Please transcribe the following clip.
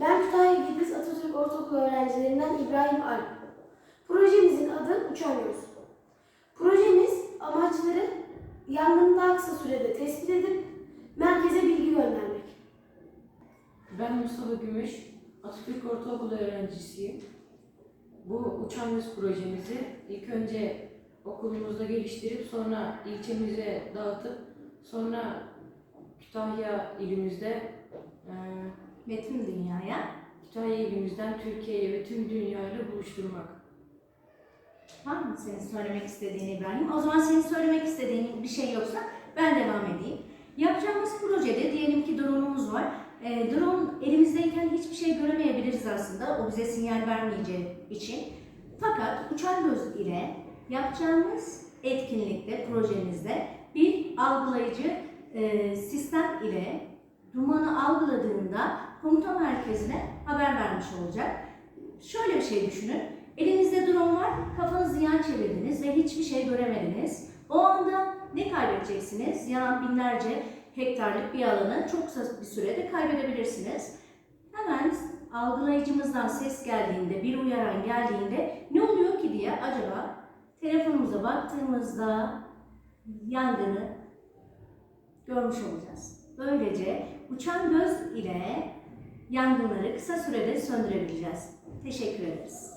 Ben Kütahya Gediz Atatürk Ortaokulu öğrencilerinden İbrahim Alp. Projemizin adı Göz. Projemiz amaçları yangını daha kısa sürede tespit edip merkeze bilgi göndermek. Ben Mustafa Gümüş, Atatürk Ortaokulu öğrencisiyim. Bu göz projemizi ilk önce okulumuzda geliştirip sonra ilçemize dağıtıp sonra Kütahya ilimizde eee, Tüm dünyaya. Kütahya ilimizden Türkiye'ye ve tüm dünyayla buluşturmak. Var mı senin söylemek istediğin İbrahim? O zaman senin söylemek istediğin bir şey yoksa ben devam edeyim. Yapacağımız projede diyelim ki drone'umuz var. E, drone elimizdeyken hiçbir şey göremeyebiliriz aslında. O bize sinyal vermeyeceği için. Fakat uçan göz ile yapacağımız etkinlikte, projemizde bir algılayıcı e, sistem ile dumanı algıladığında komuta merkezine haber vermiş olacak. Şöyle bir şey düşünün. Elinizde drone var, kafanızı yan çevirdiniz ve hiçbir şey göremediniz. O anda ne kaybedeceksiniz? Yanan binlerce hektarlık bir alanı çok kısa bir sürede kaybedebilirsiniz. Hemen algılayıcımızdan ses geldiğinde, bir uyaran geldiğinde ne oluyor ki diye acaba telefonumuza baktığımızda yangını görmüş olacağız. Böylece uçan göz ile yangınları kısa sürede söndürebileceğiz. Teşekkür ederiz.